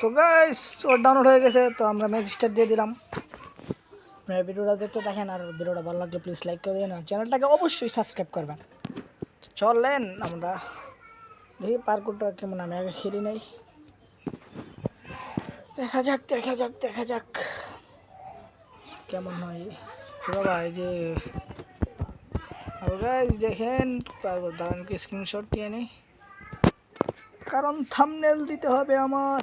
তো গাইস ওর ডাউনলোড হয়ে গেছে, তো আমরা ম্যাচ স্টার্ট দিয়ে দিলাম। আপনারা ভিডিওটা দেখতে দেখেন আর ভিডিওটা ভালো লাগলে প্লিজ লাইক করে দিন, আর চ্যানেলটাকে অবশ্যই সাবস্ক্রাইব করবেন। চলেন, আমরা দেখি পার্কুরটা কেমন, আমি আগে খেলি নাই। দেখা যাক দেখা যাক দেখা যাক কেমন হয়। বাবা এই যে গাইজ দেখেন পার্কুর দাঁড়ান, কি স্ক্রিনশট নিয়ে নিই। কারণ থামনেল দিতে হবে আমার।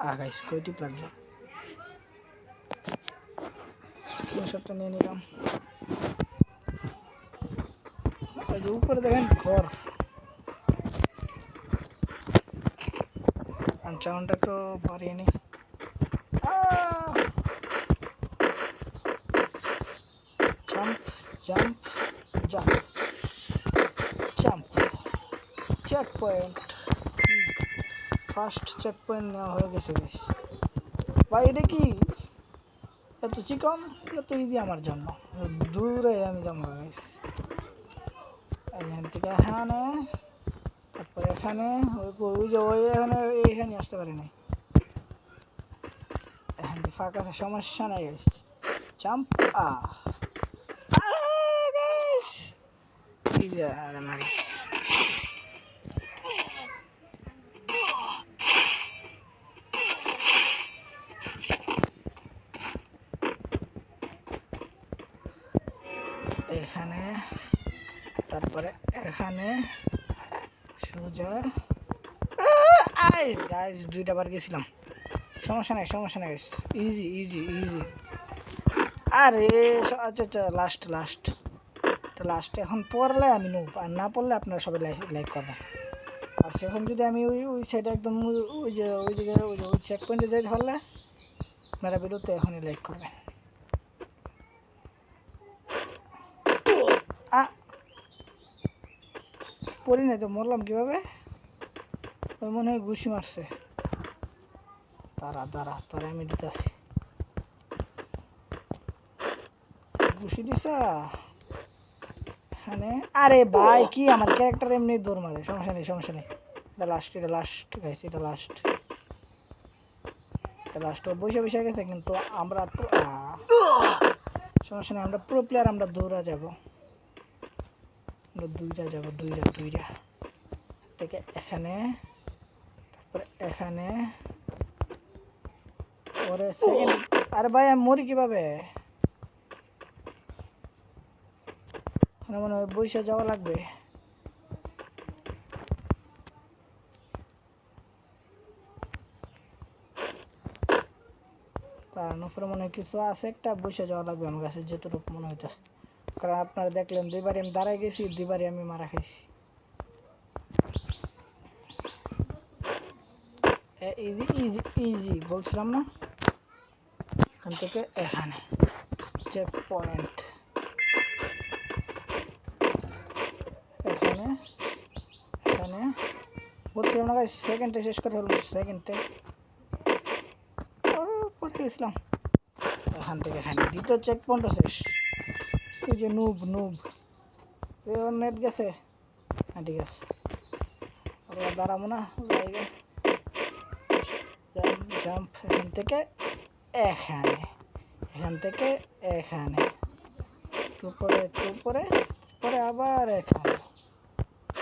আগাইস কয়টি লাগল স্ক্রিনশটটা নিয়ে নিলাম ওই যে উপরে দেখেন ঘর আমি চাউনটা একটু বাড়িয়ে নিই jump jump jump jump check point first check point নেওয়া হয়ে গেছে, বেশ। ভাই, এটা কি? এত চিকন, এত ইজি আমার জন্য। দূরে আমি যাব গাইস এখান থেকে এখানে, তারপরে এখানে, ওই যে, ওই এখানে, এইখানে আসতে পারি নাই। এখান থেকে ফাঁকা আছে, সমস্যা নাই গাইস জাম্প আ যে, আরে মারি এখানে তারপরে এখানে। সোজা। গাইস দুইটা বার গেছিলাম। সমস্যা নাই সমস্যা নাই ইজি ইজি ইজি আরে আচ্ছা আচ্ছা লাস্ট লাস্ট তো লাস্টে এখন পড়লে আমি নো আর না পড়লে আপনারা সবাই লাইক লাইক করবেন। আর সেখন যদি আমি ওই ওই সাইডে একদম ওই- যে ওই জায়গায় ওই যে ওই চেক পয়েন্টে যাই ধরলে আপনারা ভিডিওতে এখনই লাইক করবেন আ পড়ি নাই তো, মরলাম কীভাবে? মনে হয় ঘুষি মারছে। তারা তারা তারা আমি দিতেছি। ঘুষি দিছ? আরে ভাই, কি আমার ক্যারেক্টার এমনি দৌড় মারে? সমস্যা নেই সমস্যা নেই। এটা লাস্ট এটা লাস্ট গাইছে এটা লাস্ট এটা লাস্ট ও বসে বসে গেছে, কিন্তু আমরা সমস্যা নেই, আমরা প্রো প্লেয়ার আমরা দৌড়া যাব। আমরা দুইটা যাব, দুইটা দুইটা। থেকে এখানে, তারপরে এখানে। পরে আরে ভাই, আমি মরি কীভাবে? মনে হয় বৈশা যাওয়া লাগবে। তার উপরে মনে হয় কিছু আছে, একটা বৈশা যাওয়া লাগবে আমার কাছে যেটুকু মনে হইতেছে। কারণ আপনারা দেখলেন, দুইবারই আমি দাঁড়ায় গেছি, দুইবারই আমি মারা খাইছি। ইজি ইজি ইজি, বলছিলাম না? এখান থেকে এখানে। চেক পয়েন্ট এখানে এখানে। বলছিলাম না সেকেন্ডে শেষ করে ফেলব সেকেন্ডে পড়ে গেছিলাম। এখান থেকে এখানে, দ্বিতীয় চেক পয়েন্টও শেষ। এই যে নুব নুব ওর নেট গেছে? হ্যাঁ ঠিক আছে। দাঁড়াবো না জাম্প এখান থেকে এখানে। এখান থেকে এখানে। একটু পরে একটু পরে পরে আবার এখানে।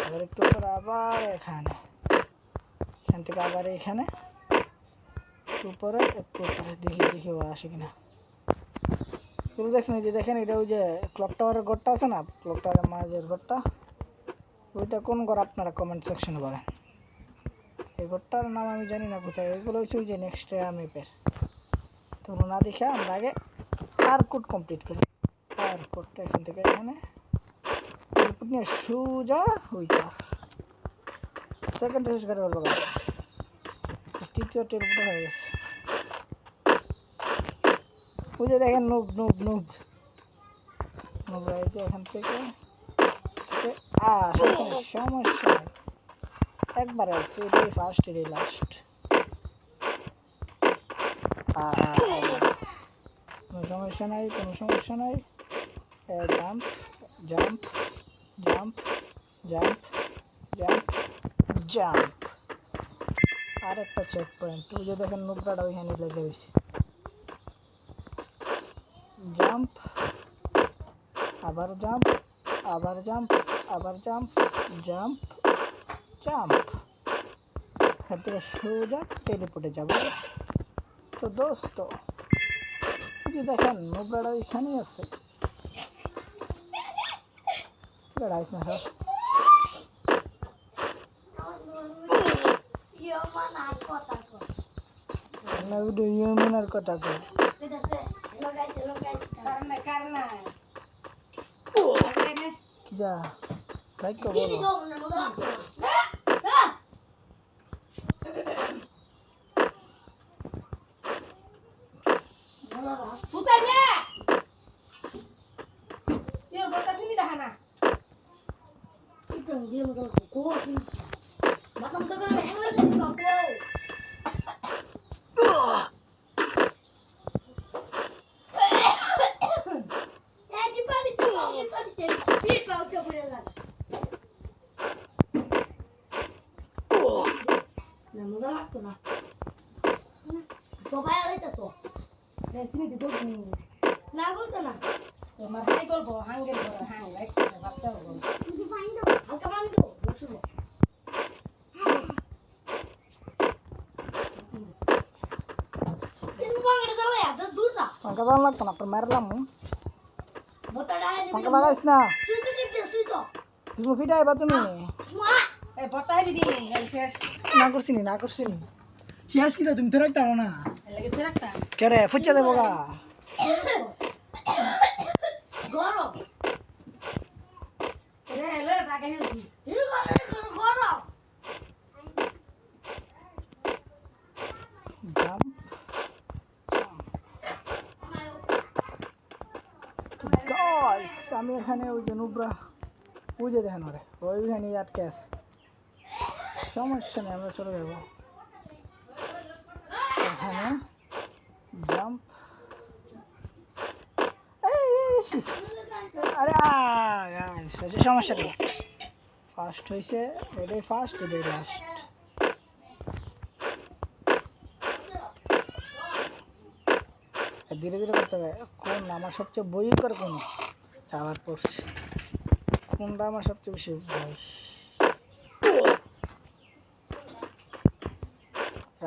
আবার একটু পরে আবার এখানে। এখান থেকে আবার এখানে। একটু পরে একটু পরে দেখি দেখি আসে কিনা। এগুলো দেখছেন এই যে দেখেন এটা ওই যে ক্লক টাওয়ারের ঘরটা আছে না? ক্লক টাওয়ারের মাঝের ঘরটা। ওইটা কোন ঘর আপনারা কমেন্ট সেকশনে বলেন। এই ঘরটার নাম আমি জানি না কোথায়, এগুলো হচ্ছে ওই যে নেক্সট ম্যাপের তো না দেখে আমরা আগে আর কোড কমপ্লিট করি। আর কোডটা এখান থেকে এখানে। নিয়ে সোজা ওইটা। সেকেন্ড শেষ করে বলব। তৃতীয় টেলপুটা হয়ে গেছে। যে দেখেন, নুব নুব নুব। নুব যে এখান থেকে সমস্যা একবার আসছে এটাই ফার্স্ট এটাই লাস্ট কোনো সমস্যা নাই, কোনো সমস্যা নাই। Jump jump jump jump jump jump আর একটা চেক পয়েন্ট যে দেখেন নুবরাটা ওইখানে লেগে রয়েছে। জাম্প আবার জাম্প আবার জাম্প আবার জাম্প জাম্প জাম্প এখান থেকে সোজা টেলিপোর্টে যাব। তো দোস্ত এই যে দেখেন নুবরাটা ওইখানেই আছে। না না ইউমিনার কথা কই কি যা like Nakur sini, nakur sini. শেষ কি তুমি তো রাখতে না কে রে ফুচা দেবো গা গাইস আমি এখানে ওই যে নুবরা যে দেখেন ওরে ওইখানে আটকে আছে সমস্যা নেই আমরা চলে যাব এখানে জাম্প আরে সমস্যা নেই ফার্স্ট হয়েছে এটাই ফার্স্ট এটাই লাস্ট ধীরে ধীরে করতে হবে। কোন আমার সবচেয়ে ভয়ঙ্কর কোন? আবার পড়ছে। কোনটা আমার সবচেয়ে বেশি ভয়?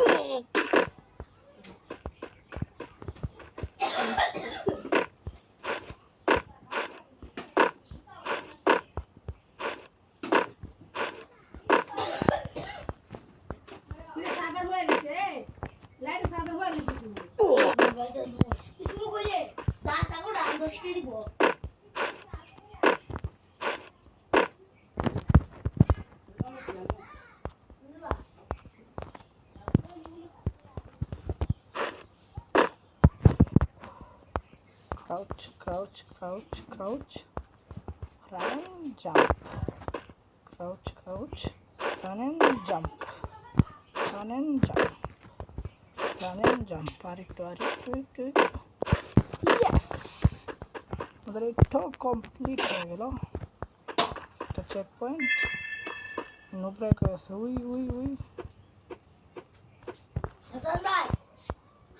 Oh! crouch crouch crouch crouch run and jump crouch crouch run and jump run and jump run and jump আরেকটু আরেকটু একটু ইয়েস আমাদের এইটাও কমপ্লিট হয়ে গেল একটা চেক পয়েন্ট নোব্রাই করে আছে we we we Nonton, Bay.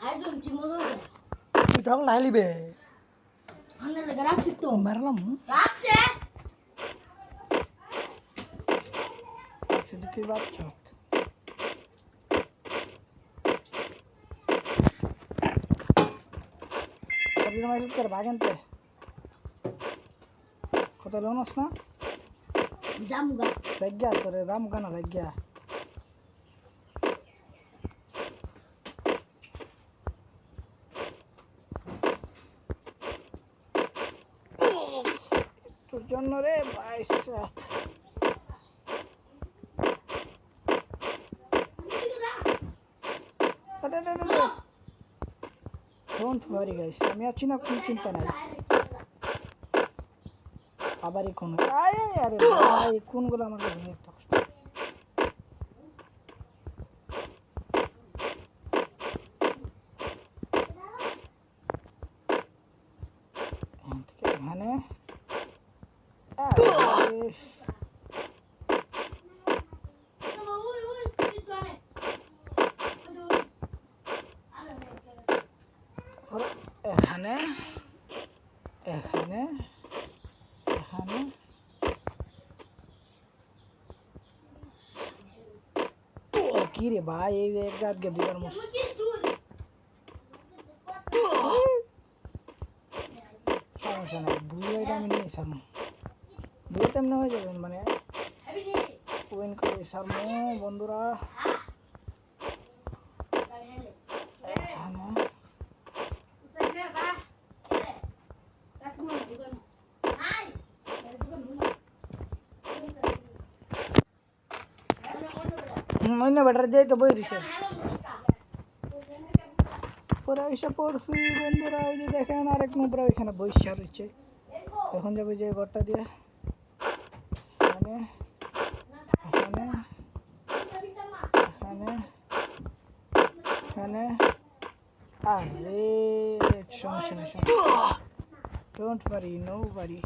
Ayo, Jun, Cimo dulu. তুই তখন লাইলিবে Mana lagi raksik tuh? মারলাম Raksa. শুধু কি বাচ্চা কবির মাইসুদ করে বাগেনতে কত জন্য রে বাইশা ডোন্ট ওয়ারি গাইস আমি আছি না, কোনো চিন্তা নাই। আবারই কোন আরে আরে ভাই, কোনগুলো এখানে এখানে এখানে। ও কি রে ভাই এই এক গাদকে দুবার মশ সমস্যা নাই বুঝে আমি নিয়ে সারমু বুঝে তেমনি হয়ে যাবেন মানে? উইন করে সারমু বন্ধুরা এখানে অন্য ব্যাটার দিয়ে তো বই দিছে পরে এসে পড়ছি বন্ধুরা ওই যে দেখেন আরেক নোবরা ওইখানে বৈশা রয়েছে এখন যাবে যে ঘরটা দিয়ে এখানে এখানে এখানে এখানে আরে সমস্যা নেই ডোন্ট ওয়ারি নো ওয়ারি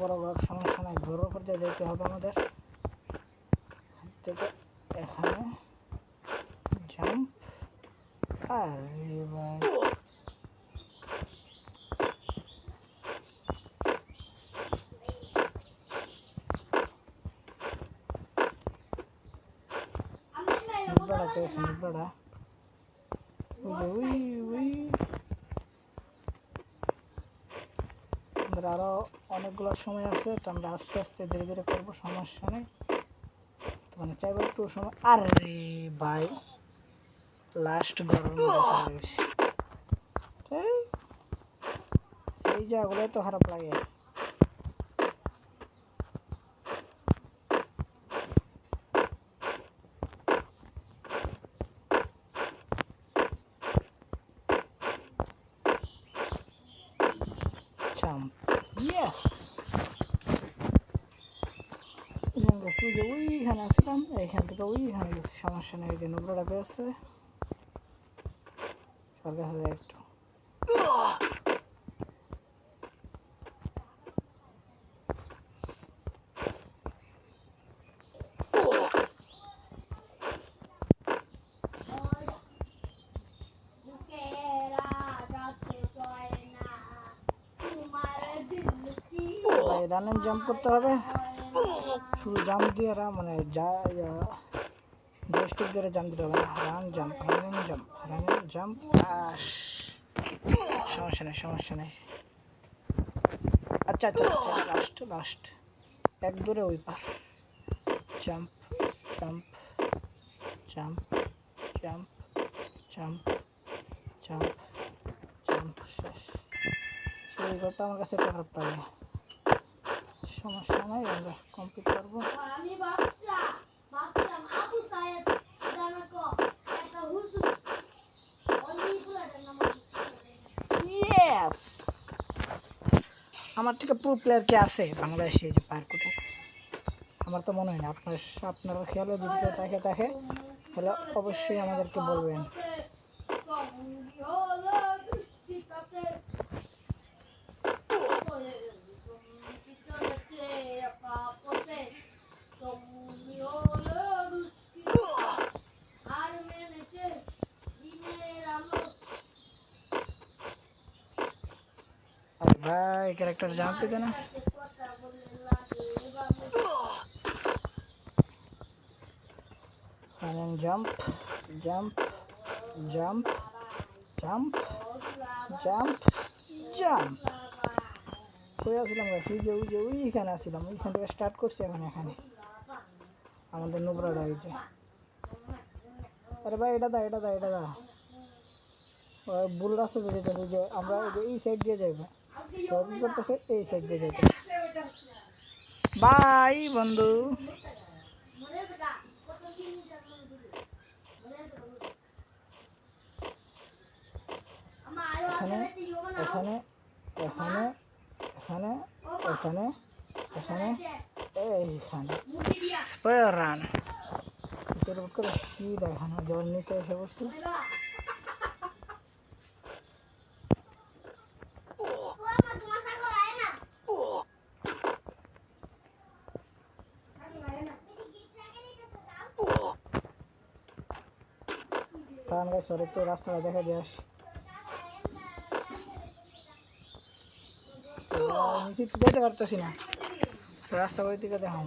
বড় ঘর সমস্যা নাই উপর দিয়ে যেতে হবে আমাদের। থেকে এখানে জাম্প আর যে উই উই আমাদের আরও অনেকগুলো সময় আছে তো আমরা আস্তে আস্তে ধীরে ধীরে করব সমস্যা নেই তো মানে চাইব একটু সময় আরে ভাই। লাস্ট গরম এই জায়গাগুলোই তো খারাপ লাগে jump. Yes! এখানে ওইখানে আসলাম এইখান থেকে ওইখানে গেছি, সমস্যা নেই, এই যে নোবরাটা পেয়েছে সর কাছে যাই একটু ভাই রানিং জাম্প করতে হবে শুধু জাম্প দিয়ে রা মানে যা জয়স্টিক ধরে জাম্প দিতে হবে run jump running jump running jump সমস্যা নেই সমস্যা নেই। আচ্ছা আচ্ছা আচ্ছা লাস্ট লাস্ট এক দূরে ওই পার। Jump jump jump jump jump jump jump শেষ। সেই ঘরটা আমার কাছে একটা খারাপ লাগে সমস্যা নাই আমরা কমপ্লিট করব। আমি ভাবছিলাম ভাবছিলাম আবু সাহেব জানাকো একটা হুজুর অলিপুরাটা নাম ইয়েস আমার থেকে প্রো প্লেয়ার কে আছে বাংলাদেশে এই যে পার্কটা? আমার তো মনে হয় না। আপনার আপনারা খেয়ালে যদি কেউ তাকে তাকে তাহলে অবশ্যই আমাদেরকে বলবেন। এই ক্যারেক্টার জাম্প দিতে না jump jump jump jump jump jump কই আসলাম গাছ ওই যে ওই যে ওইখানে আসছিলাম ওইখান থেকে স্টার্ট করছি এখন এখানে। আমাদের নোবরা গাড়িতে আরে ভাই এটা দা এটা দা এটা দা। ওই ভুল রাস্তা দিয়ে যেতে হবে, ওই যে আমরা ওই যে এই সাইড দিয়ে যাইবে। তো কি করতেছে এই সাইড দিয়ে যাইতে। বাই বন্ধু। এখানে এখানে এখানে এখানে এখানে এখানে এইখানে। রান। করে সিধা এখানে জল নিচে এসে বসছি। সর একটু রাস্তাটা দেখা যাস নিচে যেতে পারতেছি না। রাস্তা ওই দিকে দেখাম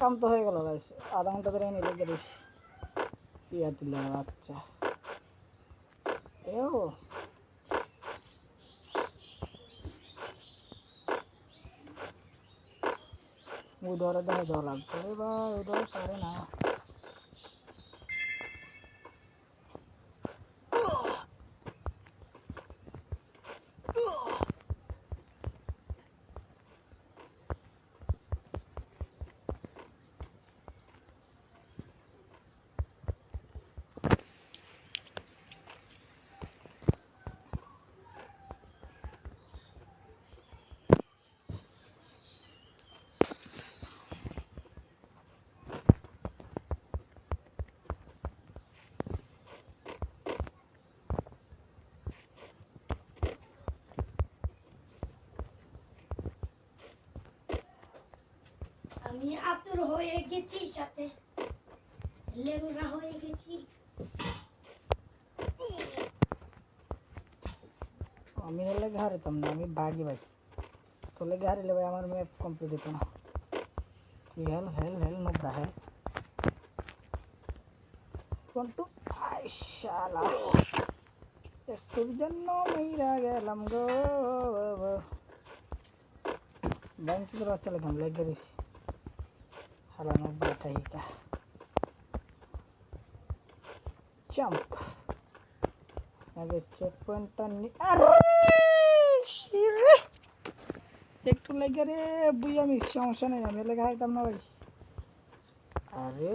কাম তো হয়ে গেল আধা ঘণ্টা ধরে এনে লেগে দিস কি আর আচ্ছা এও। উদরে দেখা যাওয়া লাগবে এবার উদরে পারে না। আমি আতুর হয়ে গেছি সাথে। লেবুরা হয়ে গেছি। আমি হলে হারিতাম না, আমি বাগি ভাই। তোর লেগে হারিলে ভাই আমার ম্যাপ কমপ্লিট হতো না। তুই হেল হেল হেল, নোবরা, হেল। কোনটু আইশালা একটুর জন্য মেয়েরা গেলাম গো। ব্যাংক থেকে বাচ্চা লেখাম, লেগ গেছিস হারা নোবরা ঠাইকা জাম্প আগে চেক পয়েন্টটা আরে একটু লেগে রে বুই আমি সমস্যা নেই আমি লেগে হারতাম না ভাই আরে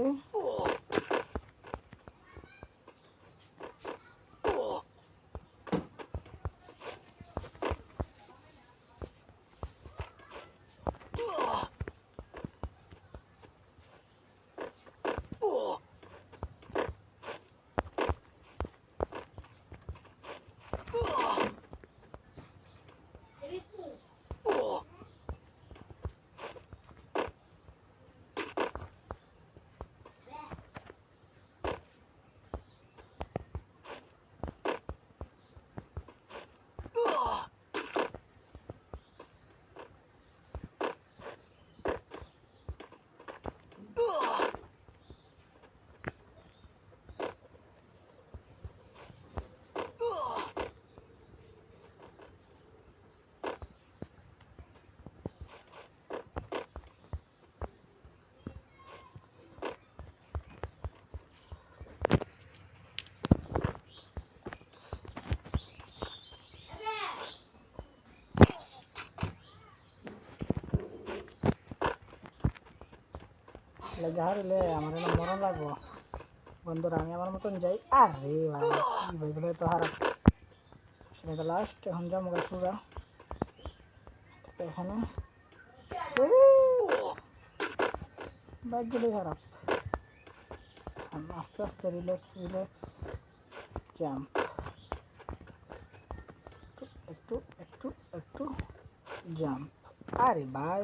লেগে হারিলে আমার এনে মরণ লাগবো বন্ধুরা আমি আমার মতন যাই আরে ভাই কি ভাই বলে তো হারা সেটা লাস্ট এখন যাব গা সুরা এখানে বাইকগুলি খারাপ আমি আস্তে আস্তে রিল্যাক্স রিল্যাক্স জাম্প একটু একটু একটু জাম্প আরে ভাই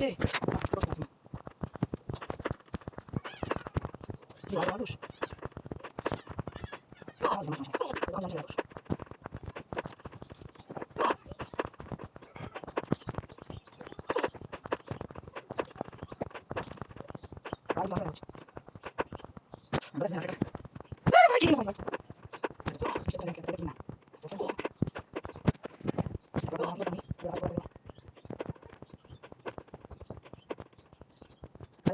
hangi? Gracias.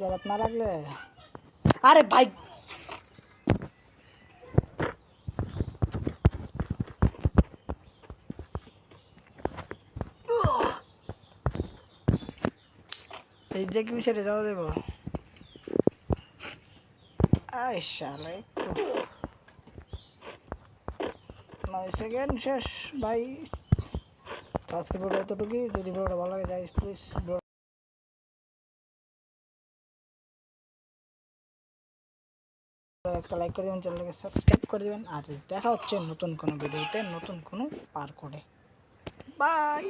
জায়গা না লাগলে আরে ভাই! এই যে কি সেটা যাওয়া দেবো শেষ, ভাই। আজকে ভিডিও এতটুকুই। যদি ভিডিওটা ভালো লাগে যাই প্লিজ একটা লাইক করে দেবেন চ্যানেলটাকে সাবস্ক্রাইব করে দেবেন, আর দেখা হচ্ছে নতুন কোনো ভিডিওতে নতুন কোনো পার করে। বাই